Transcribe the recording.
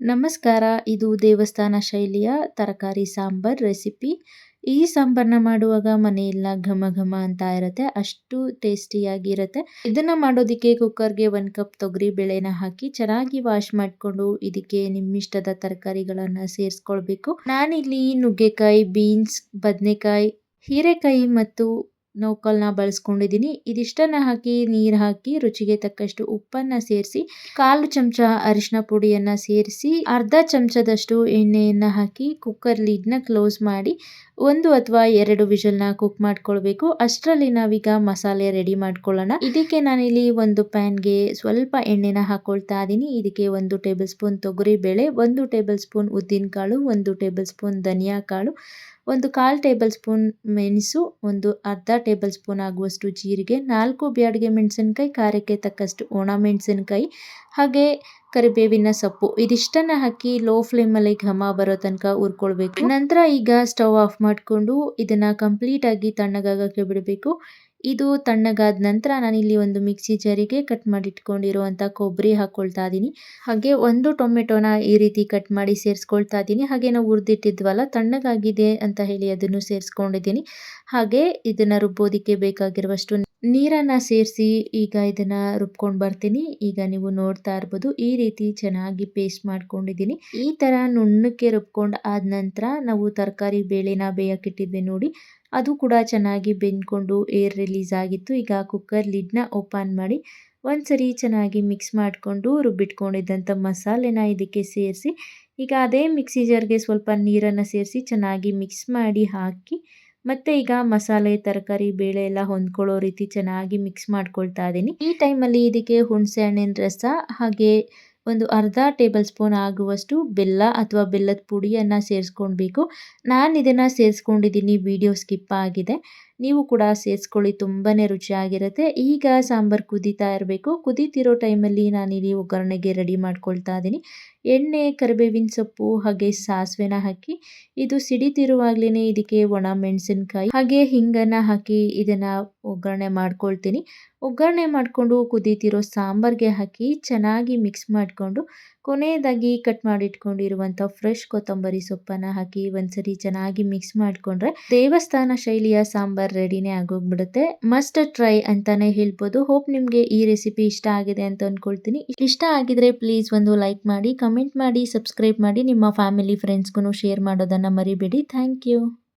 ನಮಸ್ಕಾರ, ಇದು ದೇವಸ್ಥಾನ ಶೈಲಿಯ ತರಕಾರಿ ಸಾಂಬಾರ್ ರೆಸಿಪಿ. ಈ ಸಾಂಬಾರ್ನ ಮಾಡುವಾಗ ಮನೆಯೆಲ್ಲ ಘಮ ಘಮ ಅಂತ ಇರುತ್ತೆ, ಅಷ್ಟು ಟೇಸ್ಟಿಯಾಗಿರುತ್ತೆ. ಇದನ್ನ ಮಾಡೋದಕ್ಕೆ ಕುಕ್ಕರ್ಗೆ ಒಂದು ಕಪ್ ತೊಗರಿ ಬೇಳೆನ ಹಾಕಿ ಚೆನ್ನಾಗಿ ವಾಶ್ ಮಾಡಿಕೊಂಡು ಇದಕ್ಕೆ ನಿಮ್ಮಿಷ್ಟದ ತರಕಾರಿಗಳನ್ನು ಸೇರಿಸ್ಕೊಳ್ಬೇಕು. ನಾನಿಲ್ಲಿ ನುಗ್ಗೆಕಾಯಿ, ಬೀನ್ಸ್, ಬದನೆಕಾಯಿ, ಹೀರೆಕಾಯಿ ಮತ್ತು ನೌಕಲ್ನ ಬಳಸ್ಕೊಂಡಿದ್ದೀನಿ. ಇದಿಷ್ಟನ್ನು ಹಾಕಿ, ನೀರು ಹಾಕಿ, ರುಚಿಗೆ ತಕ್ಕಷ್ಟು ಉಪ್ಪನ್ನು ಸೇರಿಸಿ, ಕಾಲು ಚಮಚ ಅರಿಶಿನ ಪುಡಿಯನ್ನು ಸೇರಿಸಿ, ಅರ್ಧ ಚಮಚದಷ್ಟು ಎಣ್ಣೆಯನ್ನು ಹಾಕಿ ಕುಕ್ಕರ್ ಲಿಡ್ನ ಕ್ಲೋಸ್ ಮಾಡಿ ಒಂದು ಅಥವಾ ಎರಡು ವಿಷಲ್ನ ಕುಕ್ ಮಾಡ್ಕೊಳ್ಬೇಕು. ಅಷ್ಟರಲ್ಲಿ ನಾವೀಗ ಮಸಾಲೆ ರೆಡಿ ಮಾಡ್ಕೊಳ್ಳೋಣ. ಇದಕ್ಕೆ ನಾನಿಲ್ಲಿ ಒಂದು ಪ್ಯಾನ್ಗೆ ಸ್ವಲ್ಪ ಎಣ್ಣೆನ ಹಾಕೊಳ್ತಾ ಇದ್ದೀನಿ. ಇದಕ್ಕೆ ಒಂದು ಟೇಬಲ್ ಸ್ಪೂನ್ ತೊಗರಿ ಬೇಳೆ, ಒಂದು ಟೇಬಲ್ ಸ್ಪೂನ್ ಉದ್ದಿನಕಾಳು ಒಂದು ಟೇಬಲ್ ಸ್ಪೂನ್ ಧನಿಯಾ ಕಾಳು, ಒಂದು ಕಾಲು ಟೇಬಲ್ ಸ್ಪೂನ್ ಮೆಣಸು, ಒಂದು ಅರ್ಧ ಟೇಬಲ್ ಸ್ಪೂನ್ ಆಗುವಷ್ಟು ಜೀರಿಗೆ, ನಾಲ್ಕು ಬ್ಯಾಡಿಗೆ ಮೆಣಸಿನ್ಕಾಯಿ, ಖಾರಕ್ಕೆ ತಕ್ಕಷ್ಟು ಒಣ ಮೆಣಸಿನ್ಕಾಯಿ, ಹಾಗೆ ಕರಿಬೇವಿನ ಸೊಪ್ಪು. ಇದಿಷ್ಟನ್ನ ಹಾಕಿ ಲೋ ಫ್ಲೇಮಲ್ಲಿ ಘಮ ಬರೋ ತನಕ ಹುರ್ಕೊಳ್ಬೇಕು. ನಂತರ ಈಗ ಸ್ಟವ್ ಆಫ್ ಮಾಡಿಕೊಂಡು ಇದನ್ನ ಕಂಪ್ಲೀಟ್ ಆಗಿ ತಣ್ಣಗಾಗಕ್ಕೆ ಬಿಡಬೇಕು. ಇದು ತಣ್ಣಗಾದ ನಂತರ ನಾನಿಲ್ಲಿ ಒಂದು ಮಿಕ್ಸಿ ಜಾರಿಗೆ ಕಟ್ ಮಾಡಿ ಇಟ್ಕೊಂಡಿರುವಂಥ ಕೊಬ್ಬರಿ ಹಾಕ್ಕೊಳ್ತಾ ಇದ್ದೀನಿ ಹಾಗೆ ಒಂದು ಟೊಮೆಟೊನ ಈ ರೀತಿ ಕಟ್ ಮಾಡಿ ಸೇರಿಸ್ಕೊಳ್ತಾ ಇದ್ದೀನಿ ಹಾಗೆ ನಾವು ಹುರಿದಿಟ್ಟಿದ್ವಲ್ಲ, ತಣ್ಣಗಾಗಿದೆ ಅಂತ ಹೇಳಿ ಅದನ್ನು ಸೇರಿಸ್ಕೊಂಡಿದ್ದೀನಿ. ಹಾಗೆ ಇದನ್ನು ರುಬ್ಬೋದಕ್ಕೆ ಬೇಕಾಗಿರುವಷ್ಟು ನೀರನ್ನು ಸೇರಿಸಿ ಈಗ ಇದನ್ನು ರುಬ್ಕೊಂಡು ಬರ್ತೀನಿ. ಈಗ ನೀವು ನೋಡ್ತಾ ಇರ್ಬೋದು, ಈ ರೀತಿ ಚೆನ್ನಾಗಿ ಪೇಸ್ಟ್ ಮಾಡ್ಕೊಂಡಿದ್ದೀನಿ. ಈ ಥರ ನುಣ್ಣಕ್ಕೆ ರುಬ್ಕೊಂಡು ಆದ ನಂತರ ನಾವು ತರಕಾರಿ ಬೇಳೆನ ಬೇಯಕ್ಕಿಟ್ಟಿದ್ವಿ ನೋಡಿ, ಅದು ಕೂಡ ಚೆನ್ನಾಗಿ ಬೆಂದ್ಕೊಂಡು ಏರ್ ರಿಲೀಸ್ ಆಗಿತ್ತು. ಈಗ ಕುಕ್ಕರ್ ಲಿಡ್ನ ಓಪನ್ ಮಾಡಿ ಒಂದ್ಸರಿ ಚೆನ್ನಾಗಿ ಮಿಕ್ಸ್ ಮಾಡಿಕೊಂಡು ರುಬ್ಬಿಟ್ಕೊಂಡಿದ್ದಂಥ ಮಸಾಲೆನ ಇದಕ್ಕೆ ಸೇರಿಸಿ, ಈಗ ಅದೇ ಮಿಕ್ಸಿ ಜಾರ್ಗೆ ಸ್ವಲ್ಪ ನೀರನ್ನು ಸೇರಿಸಿ ಚೆನ್ನಾಗಿ ಮಿಕ್ಸ್ ಮಾಡಿ ಹಾಕಿ ಮತ್ತೆ ಈಗ ಮಸಾಲೆ, ತರಕಾರಿ, ಬೇಳೆ ಎಲ್ಲ ಹೊಂದ್ಕೊಳ್ಳೋ ರೀತಿ ಚೆನ್ನಾಗಿ ಮಿಕ್ಸ್ ಮಾಡ್ಕೊಳ್ತಾ ಇದ್ದೀನಿ. ಈ ಟೈಮಲ್ಲಿ ಇದಕ್ಕೆ ಹುಣಸೆ ಹಣ್ಣಿನ ರಸ, ಹಾಗೆ ಒಂದು ಅರ್ಧ ಟೇಬಲ್ ಸ್ಪೂನ್ ಆಗುವಷ್ಟು ಬೆಲ್ಲ ಅಥವಾ ಬೆಲ್ಲದ ಪುಡಿಯನ್ನು ಸೇರಿಸ್ಕೊಳ್ಬೇಕು. ನಾನು ಇದನ್ನು ಸೇರಿಸ್ಕೊಂಡಿದ್ದೀನಿ ವಿಡಿಯೋ ಸ್ಕಿಪ್ ಆಗಿದೆ. ನೀವು ಕೂಡ ಸೇರಿಸ್ಕೊಳ್ಳಿ ತುಂಬಾ ರುಚಿಯಾಗಿರುತ್ತೆ. ಈಗ ಸಾಂಬಾರು ಕುದೀತಾ ಇರಬೇಕು. ಕುದೀತಿರೋ ಟೈಮಲ್ಲಿ ನಾನಿಲ್ಲಿ ಒಗ್ಗರಣೆಗೆ ರೆಡಿ ಮಾಡ್ಕೊಳ್ತಾ ಇದ್ದೀನಿ. ಎಣ್ಣೆ, ಕರಿಬೇವಿನ ಸೊಪ್ಪು, ಹಾಗೆ ಸಾಸಿವೆನ ಹಾಕಿ, ಇದು ಸಿಡಿತಿರುವಾಗಲೇ ಇದಕ್ಕೆ ಒಣ ಮೆಣಸಿನ್ಕಾಯಿ, ಹಾಗೆ ಹಿಂಗನ್ನು ಹಾಕಿ ಇದನ್ನು ಒಗ್ಗರಣೆ ಮಾಡ್ಕೊಳ್ತೀನಿ. ಒಗ್ಗರಣೆ ಮಾಡಿಕೊಂಡು ಕುದೀತಿರೋ ಸಾಂಬಾರಿಗೆ ಹಾಕಿ ಚೆನ್ನಾಗಿ ಮಿಕ್ಸ್ ಮಾಡಿಕೊಂಡು, ಕೊನೆಯದಾಗಿ ಕಟ್ ಮಾಡಿಟ್ಕೊಂಡಿರುವಂಥ ಫ್ರೆಶ್ ಕೊತ್ತಂಬರಿ ಸೊಪ್ಪನ್ನು ಹಾಕಿ ಒಂದ್ಸರಿ ಚೆನ್ನಾಗಿ ಮಿಕ್ಸ್ ಮಾಡಿಕೊಂಡ್ರೆ ದೇವಸ್ಥಾನ ಶೈಲಿಯ ಸಾಂಬಾರ್ ರೆಡಿನೇ ಆಗೋಗ್ಬಿಡುತ್ತೆ. ಮಸ್ಟ್ ಟ್ರೈ ಅಂತಾನೆ ಹೇಳ್ಬೋದು. ಹೋಪ್ ನಿಮಗೆ ಈ ರೆಸಿಪಿ ಇಷ್ಟ ಆಗಿದೆ ಅಂತ ಅಂದ್ಕೊಳ್ತೀನಿ ಇಷ್ಟ ಆಗಿದ್ರೆ ಪ್ಲೀಸ್ ಒಂದು ಲೈಕ್ ಮಾಡಿ ಕಮೆಂಟ್ ಮಾಡಿ ಸಬ್ಸ್ಕ್ರೈಬ್ ಮಾಡಿ, ನಿಮ್ಮ ಫ್ಯಾಮಿಲಿ ಫ್ರೆಂಡ್ಸ್ಗೂ ಶೇರ್ ಮಾಡೋದನ್ನು ಮರಿಬೇಡಿ. Thank you